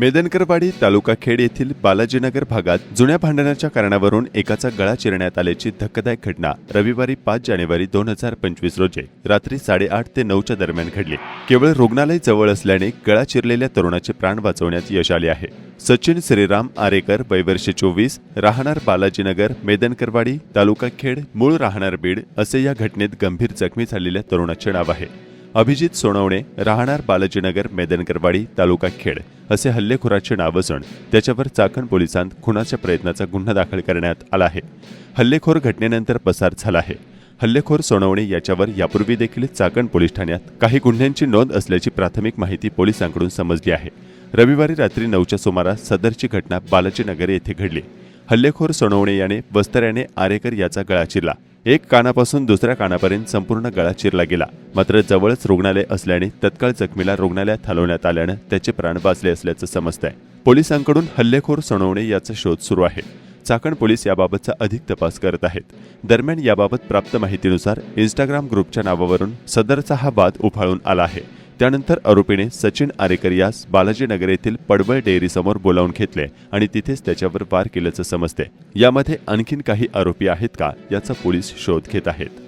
मेदनकरवाडी तालुका खेड येथील बालाजीनगर भागात जुन्या भांडणाच्या कारणावरून एकाचा गळा चिरण्यात आल्याची धक्कादायक घटना रविवारी पाच जानेवारी दोन हजार पंचवीस रोजी रात्री साडेआठ ते नऊच्या दरम्यान घडली. केवळ रुग्णालय जवळ असल्याने गळा चिरलेल्या तरुणाचे प्राण वाचवण्यात यश आले आहे. सचिन श्रीराम आरेकर वयवर्षे चोवीस राहणार बालाजीनगर मेदनकरवाडी तालुका खेड मूळ राहणार बीड असे या घटनेत गंभीर जखमी झालेल्या तरुणाचे नाव आहे. अभिजित सोनवणे राहणार बालाजीनगर मेदनकरवाडी तालुका खेड. असे हल्लेखोराचे नाव असून त्याच्यावर चाकण पोलिसांत खुनाच्या प्रयत्नाचा गुन्हा दाखल करण्यात आला आहे. हल्लेखोर घटनेनंतर पसार झाला आहे. हल्लेखोर सोनवणे याच्यावर यापूर्वी देखील चाकण पोलीस ठाण्यात काही गुन्ह्यांची नोंद असल्याची प्राथमिक माहिती पोलिसांकडून समजली आहे. रविवारी रात्री नऊच्या सुमारास सदरची घटना बालाजीनगर येथे घडली. हल्लेखोर सोनवणे याने वस्तऱ्याने आरेकर याचा गळा चिरला. एक कानापासून दुसऱ्या कानापर्यंत संपूर्ण गळा चिरला गेला. मात्र जवळच रुग्णालय असल्याने तत्काळ जखमीला रुग्णालयात हलवण्यात आल्यानं त्याचे प्राण वाचले असल्याचं समजतंय. पोलिसांकडून हल्लेखोर सणवणे याचा शोध सुरू आहे. चाकण पोलीस याबाबतचा अधिक तपास करत आहेत. दरम्यान याबाबत प्राप्त माहितीनुसार इंस्टाग्राम ग्रुपच्या नावावरून सदरचा हा वाद उफाळून आला आहे. त्यानंतर आरोपीने सचिन आरेकर यास बालाजीनगर येथील पडवळ डेअरीसमोर बोलावून घेतले आणि तिथेच त्याच्यावर वार केल्याचं समजते यामध्ये आणखीन काही आरोपी आहेत का याचा पोलीस शोध घेत आहेत.